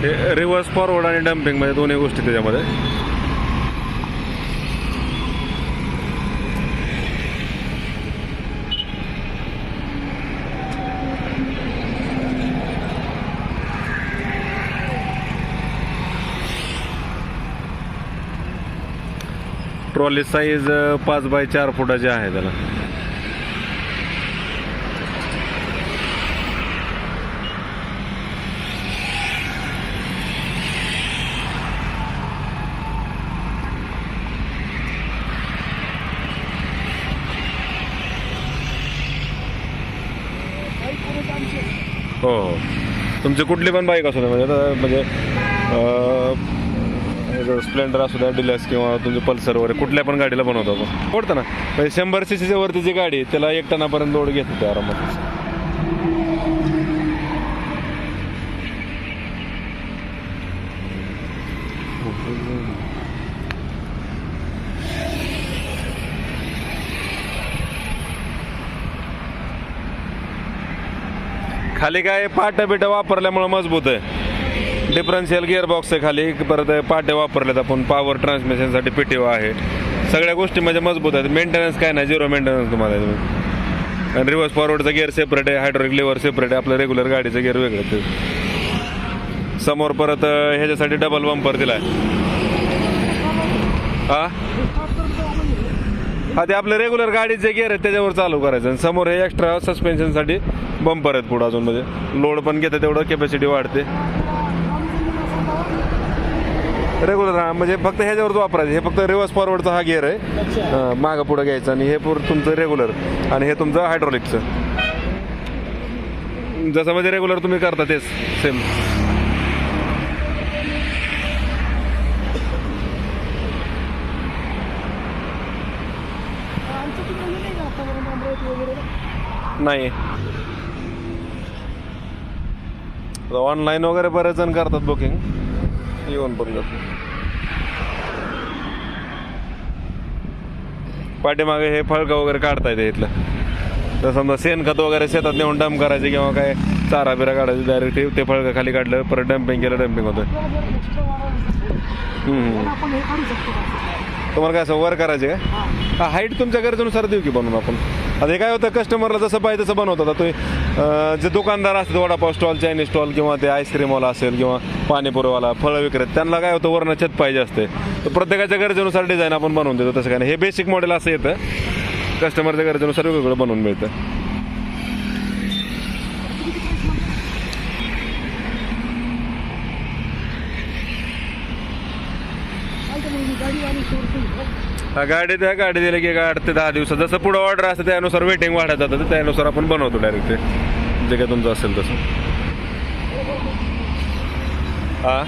हे reverse forward आणि dumping म्हणजे दोन्ही गोष्टी त्याच्यामध्ये. ट्रॉली साईज पाच बाय चार फुटाची आहे त्याला. हो. हो तुमची कुठली पण बाईक असू दे म्हणजे म्हणजे स्प्लेंडर असू द्या डिलक्स किंवा तुमचे पल्सर वगैरे कुठल्या पण गाडीला बनवतो आपण. ओढतं ना? म्हणजे शंभर सी सीच्या वरती जी गाडी आहे, त्याला एक टनापर्यंत लोड घेत होते आरामात. खाली काय पाट्या बिट्या वापरल्यामुळं मजबूत आहे. डिफरन्शियल गिअर बॉक्स आहे खाली. परत पाट्या वापरल्यात आपण. पॉवर ट्रान्समिशनसाठी पिटीओ आहे. सगळ्या गोष्टी म्हणजे मजबूत आहेत. मेंटेनन्स काय नाही. झिरो मेंटेनन्स तुम्हाला आणि रिव्हर्स फॉरवर्डचा गिअर सेपरेट आहे. हायड्रॉलिक लिव्हर सेपरेट आहे. आपलं रेग्युलर गाडीचं गिअर वेगळं ते समोर परत ह्याच्यासाठी डबल बंपर दिला आहे हा हा ते आपलं रेग्युलर गाडीचे गिअर आहे त्याच्यावर चालू करायचं. आणि समोर हे एक्स्ट्रा सस्पेन्शनसाठी बंपर आहेत पुढं अजून. म्हणजे लोड पण घेतं तेवढं कॅपॅसिटी वाढते. रेग्युलर म्हणजे फक्त ह्याच्यावरच वापरायचं. हे फक्त रिव्हर्स फॉरवर्डचा हा गिअर आहे. मागं पुढं घ्यायचं आणि हे पूर्ण तुमचं रेग्युलर आणि हे तुमचं हायड्रोलिकचं जसं म्हणजे रेग्युलर तुम्ही करता तेच सेम नाही. ऑनलाईन वगैरे बरेच जण करतात बुकिंग येऊन पण जात पाठीमागे हे फळकं वगैरे काढता येते इथलं. तर समजा शेणखत वगैरे शेतात नेऊन डंप करायचे किंवा काय चारा बिरा काढायचे डायरेक्ट ते फळकं खाली काढलं परत डम्पिंग केलं डम्पिंग होतं. तुम्हाला काय असं वर करायचे का? हा. हाईट तुमच्या गरजेनुसार देऊ की बनवून आपण? आता हे काय होतं कस्टमरला जसं पाहिजे तसं बनवतात. आता तुम्ही जे दुकानदार असतात वडापाव स्टॉल चायनीज स्टॉल किंवा ते आईस्क्रीमवाला असेल किंवा पाणीपुरीवाला फळं विक्रेत त्यांना काय होतं वरनं छत पाहिजे असते. तर प्रत्येकाच्या गरजेनुसार डिझाईन आपण बनवून देतो तसं काय नाही. हे बेसिक मॉडेल असं येतं. कस्टमरच्या गरजेनुसार वेगवेगळं बनवून मिळतं काय तर मग गाडी हा गाडी त्या गाडी दिली की आठ ते दहा दिवसात. जसं पुढं ऑर्डर असतं त्यानुसार वेटिंग वाढत जातं तर त्यानुसार आपण बनवतो डायरेक्ट ते. जे काय तुमचं असेल तसं. हा?